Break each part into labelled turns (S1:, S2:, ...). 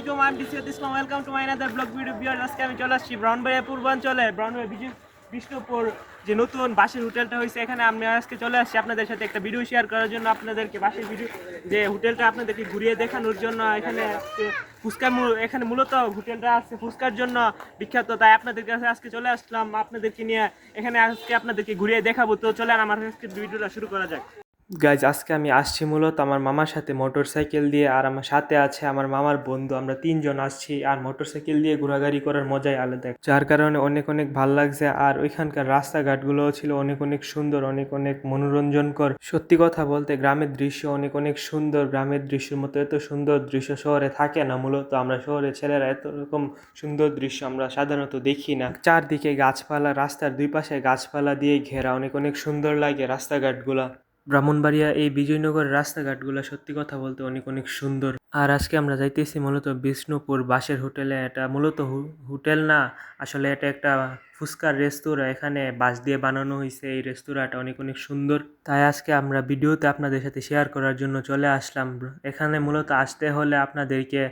S1: আলাইকুম আমি ডিসিয়ত Islam welcome to my blog video বিয়ার আজকে আমি চলে আসছি পূর্বাঞ্চলে বিষ্ণুপুর যে নতুন বাসের হোটেলটা হয়েছে, এখানে আমি আজকে চলে আসছি আপনাদের সাথে একটা ভিডিও শেয়ার করার জন্য আপনাদেরকে বাসের ভিডিও যে হোটেলটা আপনাদেরকে ঘুরিয়ে দেখানোর জন্য এখানে ফুচকা এখানে মূলত হোটেলটা আছে ফুচকার জন্য বিখ্যাত, তাই আপনাদের কাছে আজকে চলে আসলাম, আপনাদেরকে নিয়ে এখানে আজকে আপনাদেরকে ঘুরিয়ে দেখাবো। তো চলে আমার আজকে ভিডিওটা শুরু করা যায় গাইজ আজকে আমি আসছি মূলত আমার মামার সাথে মোটর সাইকেল দিয়ে আর আমার সাথে আছে আমার মামার বন্ধু। আমরা তিনজন আসছি আর মোটর সাইকেল দিয়ে ঘোরাঘুরি করার মজাই আলাদা। যার কারণে অনেক অনেক ভালো লাগছে আর ওইখানকার রাস্তাঘাটগুলোও ছিল অনেক অনেক সুন্দর, অনেক অনেক মনোরঞ্জনকর। সত্যি কথা বলতে গ্রামের দৃশ্য অনেক অনেক সুন্দর। গ্রামের দৃশ্যের মতো এত সুন্দর দৃশ্য শহরে থাকে না। মূলত আমরা শহরে ছেলেরা এত রকম সুন্দর দৃশ্য আমরা সাধারণত দেখি না। চারদিকে গাছপালা, রাস্তার দুই পাশে গাছপালা দিয়ে ঘেরা অনেক অনেক সুন্দর লাগে রাস্তাঘাটগুলা। ব্রাহ্মণবাড়িয়া এই বিজয়নগর রাস্তাঘাটগুলো সত্যি কথা বলতে অনেক অনেক সুন্দর। আর আজকে আমরা যাইতেছি মূলত বিষ্ণুপুর বাসের হোটেলে। এটা মূলত হোটেল না, আসলে এটা একটা ফুচকার রেস্তোরাঁ। এখানে বাঁশ দিয়ে বানানো হয়েছে এই রেস্তোরাঁটা অনেক অনেক সুন্দর। তাই আজকে আমরা ভিডিওতে আপনাদের সাথে শেয়ার করার জন্য চলে আসলাম। এখানে মূলত আসতে হলে আপনাদেরকে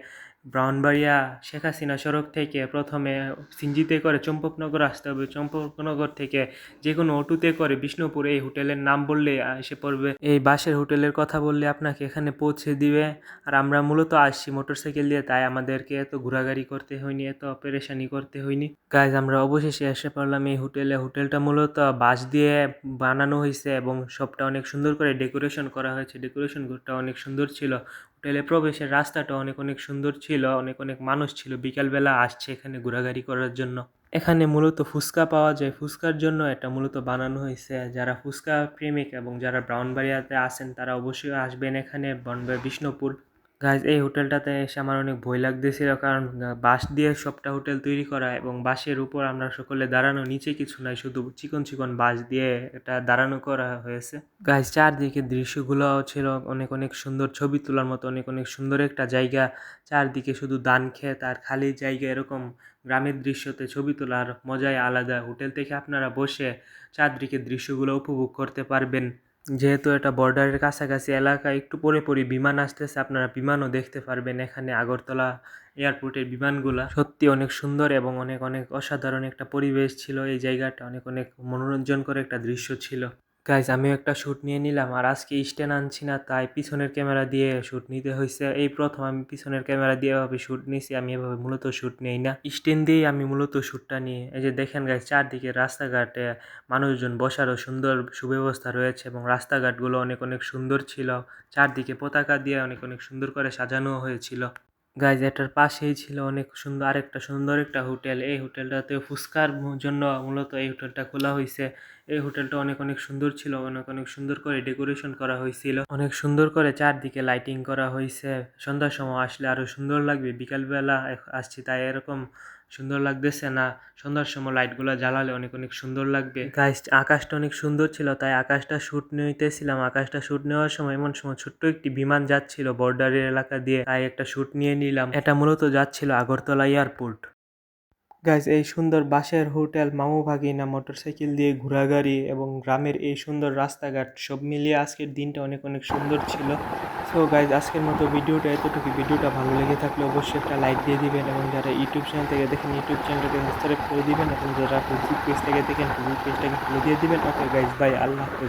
S1: ব্রাউনবাড়িয়া শেখ হাসিনা সড়ক থেকে প্রথমে সিঞ্জিতে করে চম্পকনগর আসতে হবে। চম্পকনগর থেকে যে কোনো অটোতে করে বিষ্ণুপুর এই হোটেলের নাম বললে এসে পড়বে। এই বাসের হোটেলের কথা বললে আপনাকে এখানে পৌঁছে দিবে। আর আমরা মূলত আসছি মোটরসাইকেল দিয়ে, তাই আমাদেরকে এত ঘোরাঘুরি করতে হয়নি, এত পেরেশানি করতে হয়নি। গাইজ আমরা অবশেষে এসে পড়লাম এই হোটেলে। হোটেলটা মূলত বাঁশ দিয়ে বানানো হয়েছে এবং সবটা অনেক সুন্দর করে ডেকোরেশন করা হয়েছে। ডেকোরেশন ঘরটা অনেক সুন্দর ছিল। হোটেলে প্রবেশের রাস্তাটা অনেক অনেক সুন্দর ছিল, অনেক অনেক মানুষ ছিল। বিকালবেলা আসছে এখানে ঘোরাঘুরি করার জন্য। এখানে মূলত ফুচকা পাওয়া যায়। ফুচকার জন্য এটা মূলত বানানো হয়েছে। যারা ফুচকা প্রেমিক এবং যারা ব্রাউনবাড়িয়াতে আসেন তারা অবশ্যই আসবেন এখানে। বনবাড়ি, বিষ্ণুপুর। গাইজ এই হোটেলটাতে এসে আমার অনেক ভয় লাগতেছিল কারণ বাঁশ দিয়ে সবটা হোটেল তৈরি করা এবং বাঁশের উপর আমরা সকলে দাঁড়ানো, নিচে কিছু নাই, শুধু চিকন চিকন বাঁশ দিয়ে এটা দাঁড়ানো করা হয়েছে। গাইজ চারদিকে দৃশ্যগুলো ছিল অনেক অনেক সুন্দর, ছবি তোলার মতো অনেক অনেক সুন্দর একটা জায়গা। চারদিকে শুধু ধান খেত আর খালি জায়গা এরকম গ্রামের দৃশ্যতে ছবি তোলার মজাই আলাদা। হোটেল থেকে আপনারা বসে চারদিকে দৃশ্যগুলো উপভোগ করতে পারবেন। যেহেতু এটা বর্ডারের কাছাকাছি এলাকা, একটু পরে পরে বিমান আসতেছে, আপনারা বিমানও দেখতে পারবেন এখানে আগরতলা এয়ারপোর্টের বিমানগুলা। সত্যি অনেক সুন্দর এবং অনেক অনেক অসাধারণ একটা পরিবেশ ছিল এই জায়গাটা, অনেক অনেক মনোরঞ্জন করে একটা দৃশ্য ছিল। গাইজ আমিও একটা শ্যুট নিয়ে নিলাম, আর আজকে স্ট্যান্ড আনছি না, তাই পিছনের ক্যামেরা দিয়ে শ্যুট নিতে হয়েছে এই প্রথম আমি পিছনের ক্যামেরা দিয়ে এভাবে শ্যুট নিয়েছি আমি এভাবে মূলত শ্যুট নেই না। স্ট্যান্ড দিয়েই আমি মূলত শ্যুটটা নিই। এই যে দেখেন গাইজ চারদিকে রাস্তাঘাটে মানুষজন বসারও সুন্দর সুব্যবস্থা রয়েছে এবং রাস্তাঘাটগুলো অনেক অনেক সুন্দর ছিল। চারদিকে পতাকা দিয়ে অনেক অনেক সুন্দর করে সাজানো হয়েছিল। গাইজ এটার পাশেই ছিল অনেক সুন্দর, আরেকটা সুন্দর একটা হোটেল। এই হোটেলটাতে ফুচকার জন্য মূলত এই হোটেলটা খোলা হয়েছে এই হোটেলটা অনেক অনেক সুন্দর ছিল, অনেক অনেক সুন্দর করে ডেকোরেশন করা হয়েছিল অনেক সুন্দর করে চারদিকে লাইটিং করা হয়েছে সন্ধ্যার সময় আসলে আরও সুন্দর লাগবে, বিকালবেলা আসছি, তাই এরকম সুন্দর লাগতেছে না। সন্ধ্যার সময় লাইটগুলো জ্বালালে অনেক অনেক সুন্দর লাগবে। গাইস আকাশটা অনেক সুন্দর ছিল, তাই আকাশটা শ্যুট নিতেছিলাম। আকাশটা শ্যুট নেওয়ার সময় এমন সময় ছোট্ট একটি বিমান যাচ্ছিল বর্ডারের এলাকা দিয়ে। তাই একটা শ্যুট নিয়ে নিলাম। এটা মূলত যাচ্ছিল আগরতলা এয়ারপোর্ট গাইজ এই সুন্দর বাসের হোটেল মামু ভাগিনা মোটরসাইকেল দিয়ে ঘোরাগাড়ি এবং গ্রামের এই সুন্দর রাস্তাঘাট সব মিলিয়ে আজকের দিনটা অনেক অনেক সুন্দর ছিল। সো গাইজ আজকের মতো ভিডিওটা এতটুকু ভিডিওটা ভালো লেগে থাকলে অবশ্যই একটা লাইক দিয়ে দিবেন এবং যারা ইউটিউব চ্যানেল থেকে দেখেন ইউটিউব চ্যানেলটাকে সাবস্ক্রাইব করে দিবেন এবং যারা ফেসবুক পেজ থেকে দেখেন ফেসবুক পেজটাকে ফলো দিয়ে দিবেন। ওকে গাইজ বাই আল্লাহ হাফেজ।